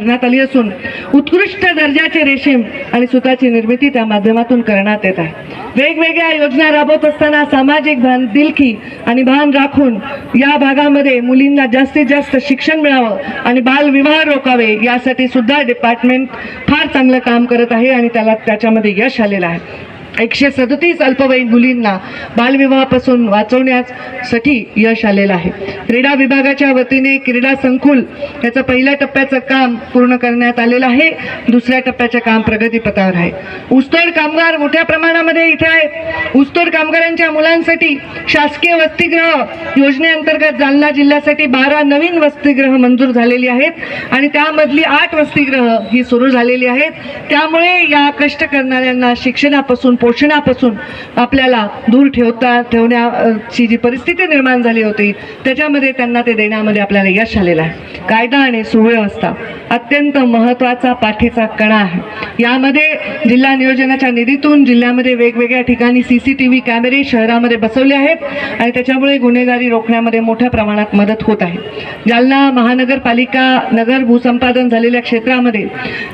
करण्यात आली असून उत्कृष्ट दर्जाचे रेशीम आणि सुताची निर्मिती त्या माध्यमातून करण्यात येत आहे. वेगवेगळ्या योजना राबवत असताना सामाजिक भान दिलखी आणि भान राखून या भागामध्ये मुलींना जास्तीत जास्त शिक्षण मिळावं आणि बालविवाह रोखावे यासाठी सुद्धा डिपार्टमेंट फार चांगलं काम करत आहे आणि त्याला त्याच्यामध्ये यश आलेलं आहे. एकशे सदतीस अल्पवयीन मुलींना बालविवाहापासून वाचवण्यासाठी यश आलेलं आहे. क्रीडा विभागाच्या वतीने क्रीडा संकुल याचं पहिल्या टप्प्याचं काम पूर्ण करण्यात आलेलं आहे. दुसऱ्या टप्प्याचं काम प्रगतीपथावर आहे. ऊसतोड कामगार मोठ्या प्रमाणामध्ये इथे आहेत. ऊसतोड कामगारांच्या मुलांसाठी शासकीय वसतिगृह योजनेअंतर्गत जालना जिल्ह्यासाठी बारा नवीन वसतिगृह मंजूर झालेली आहेत आणि त्यामधली आठ वसतिगृह ही सुरू झालेली आहेत. त्यामुळे या कष्ट करणाऱ्यांना शिक्षणापासून शोषणापासून आपल्याला दूर ठेवता ठेवण्याची जी परिस्थिती निर्माण झाली होती त्याच्यामध्ये त्यांना ते देण्यामध्ये आपल्याला यश आलेलं आहे. कायदा आणि सुव्यवस्था अत्यंत महत्त्वाचा पाठीचा कणा आहे. यामध्ये जिल्हा नियोजनाच्या निधीतून जिल्ह्यामध्ये वेगवेगळ्या ठिकाणी सी सी टी व्ही कॅमेरे शहरामध्ये बसवले आहेत आणि त्याच्यामुळे गुन्हेगारी रोखण्यामध्ये मोठ्या प्रमाणात मदत होत आहे. जालना महानगरपालिका नगर भूसंपादन झालेल्या क्षेत्रामध्ये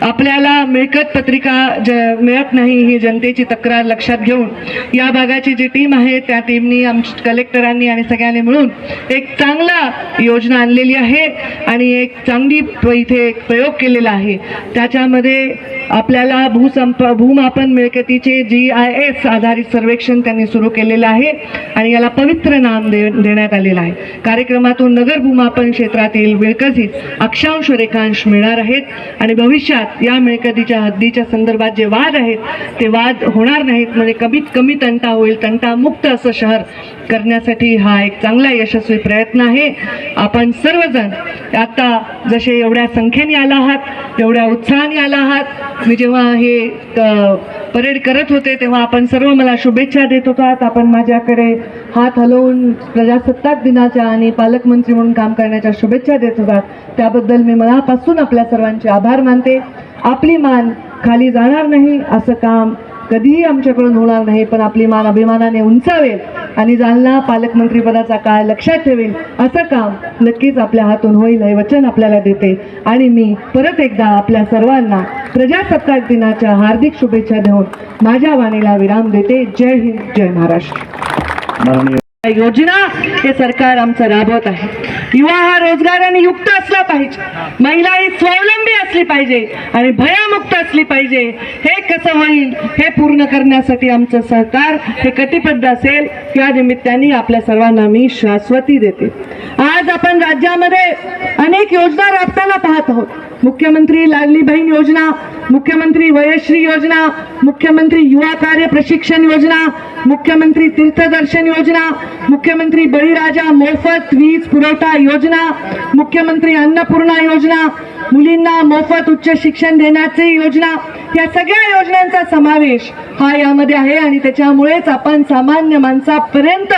आपल्याला मिळकत पत्रिका ज मिळत नाही ही जनतेची तक्रार लक्षात घेऊन या भागाची जी टीम आहे त्या टीमनी आम कलेक्टरांनी आणि सगळ्यांनी मिळून एक चांगला योजना आणलेली आहे आणि एक चांगली इथे एक प्रयोग केलेला आहे. त्याच्यामध्ये आपल्याला भूसंप भूमापन मिळकतीचे जी आय एस आधारित सर्वेक्षण त्यांनी सुरू केलेलं आहे आणि याला पवित्र नाम दे देण्यात आलेलं आहे. कार्यक्रमातून नगर भूमापन क्षेत्रातील मिळकतीत अक्षांश रेखांश मिळणार आहेत आणि भविष्यात या मिळकतीच्या हद्दीच्या संदर्भात जे वाद आहेत ते वाद होणार नाहीत. म्हणजे कमीत कमी तंटा होईल तंटामुक्त असं शहर करण्यासाठी हा एक चांगला यशस्वी प्रयत्न आहे. आपण सर्वजण आता जसे एवढ्या संख्येने आला आहात एवढ्या उत्साहाने आला आहात. मी जेव्हा हे परेड करत होते तेव्हा आपण सर्व मला शुभेच्छा देत होतात आपण माझ्याकडे हात हलवून प्रजासत्ताक दिनाच्या आणि पालकमंत्री म्हणून काम करण्याच्या शुभेच्छा देत होतात त्याबद्दल मी मनापासून आपल्या सर्वांचे आभार मानते. आपली मान खाली जाणार नाही असं काम कधीही आमच्याकडून होणार नाही पण आपली मान अभिमानाने उंचावेल. आणि जालना पालकमंत्रीपदाचा काळ लक्षात ठेवेल. असं काम नक्कीच आपल्या हातून होईल हे वचन आपल्याला देते. आणि मी परत एकदा आपल्या सर्वांना प्रजासत्ताक दिनाच्या हार्दिक शुभेच्छा देऊन माझ्या वाणीला विराम देते. जय हिंद जय महाराष्ट्र. योजना हे सरकार आमचं राबवत आहे. युवा हा रोजगाराने युक्त असला पाहिजे. महिला ही स्वावलंबी असली पाहिजे आणि भयमुक्त असली पाहिजे. हे कसं होईल हे पूर्ण करण्यासाठी आमचं सरकार हे कटिबद्ध असेल या निमित्ताने आपल्या सर्वांना मी शाश्वती देते. आज आपण राज्यामध्ये अनेक योजना राबताना पाहत आहोत. मुख्यमंत्री लाडली बहीण योजना मुख्यमंत्री वयश्री योजना मुख्यमंत्री युवा कार्य प्रशिक्षण योजना मुख्यमंत्री तीर्थदर्शन योजना मुख्यमंत्री बळीराजा मोफत वीज पुरवठा योजना मुख्यमंत्री अन्नपूर्णा योजना मुलींना मोफत उच्च शिक्षण देण्याची योजना या सगळ्या योजनांचा समावेश हा यामध्ये आहे आणि त्याच्यामुळेच आपण सामान्य माणसापर्यंत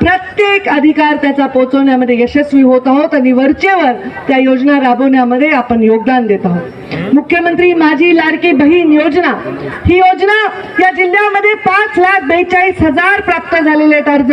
प्रत्येक अधिकार त्याचा पोहोचवण्यामध्ये यशस्वी होत आहोत आणि वरचेवर त्या योजना राबवण्यामध्ये आपण योगदान देत आहोत. मुख्यमंत्री माझी लाडकी बहीण योजना. ही योजना या जिल्ह्यामध्ये पाच लाख बेचाळीस हजार प्राप्त झालेले आहेत अर्ज.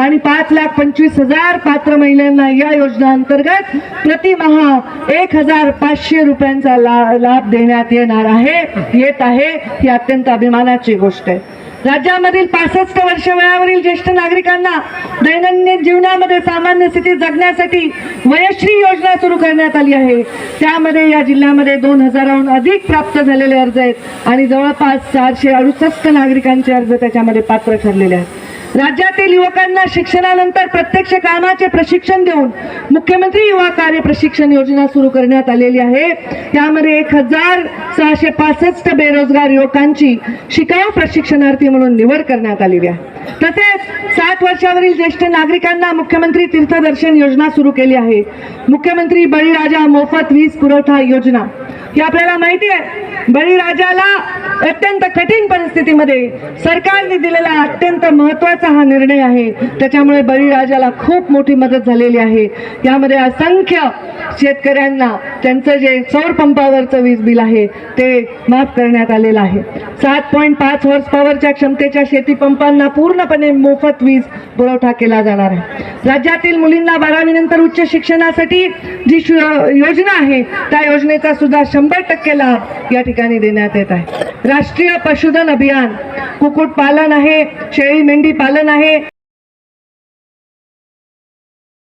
आणि पाच लाख पंचवीस हजार पात्र महिलांना या योजना अंतर्गत प्रतिमहा एक हजार पाचशे रुपयांचा लाभ देण्यात येणार आहे येत आहे. ही अत्यंत अभिमानाची गोष्ट आहे. राज्यामधील पासष्ट वर्ष वयावरील ज्येष्ठ नागरिकांना दैनंदिन जीवनामध्ये सामान्य स्थिती जगण्यासाठी वयश्री योजना सुरू करण्यात आली आहे. त्यामध्ये या जिल्ह्यामध्ये दोन हजाराहून अधिक प्राप्त झालेले अर्ज आहेत आणि जवळपास चारशे अडुसष्ट नागरिकांचे अर्ज त्याच्यामध्ये पात्र ठरलेले आहेत. राज्यातील युवकांना शिक्षणानंतर प्रत्यक्ष कामाचे प्रशिक्षण देऊन मुख्यमंत्री युवा कार्य प्रशिक्षण योजना सुरू करण्यात आलेली आहे. त्यामध्ये एक हजार सहाशे पासष्ट बेरोजगार युवकांची शिकाऊ प्रशिक्षणार्थी म्हणून निवड करण्यात आलेली आहे. तसेच साठ वर्षावरील ज्येष्ठ नागरिकांना मुख्यमंत्री तीर्थदर्शन योजना सुरू केली आहे. मुख्यमंत्री बळीराजा मोफत वीज पुरवठा योजना. ही आपल्याला माहिती आहे. बळीराजाला अत्यंत कठीण परिस्थितीमध्ये सरकारने दिलेला अत्यंत महत्त्वाचा हा निर्णय आहे. त्याच्यामुळे बळीराजाला खूप मोठी मदत झालेली आहे. यामध्ये असंख्य शेतकऱ्यांना त्यांचं जे सौर पंपावरचं वीज बिल आहे ते माफ करण्यात आलेलं आहे. सात पॉईंट पाच हॉर्स पॉवरच्या क्षमतेच्या शेती पंपांना पूर्णपणे मोफत वीज पुरवठा केला जाणार आहे. राज्यातील मुलींना बारावीनंतर उच्च शिक्षणासाठी जी शु- योजना आहे त्या योजनेचा सुद्धा शंभर टक्के लाभ या ठिकाणी देण्यात येत आहे. राष्ट्रीय पशुधन अभियान कुक्कुटपालन आहे शेळी मेंढी पालन आहे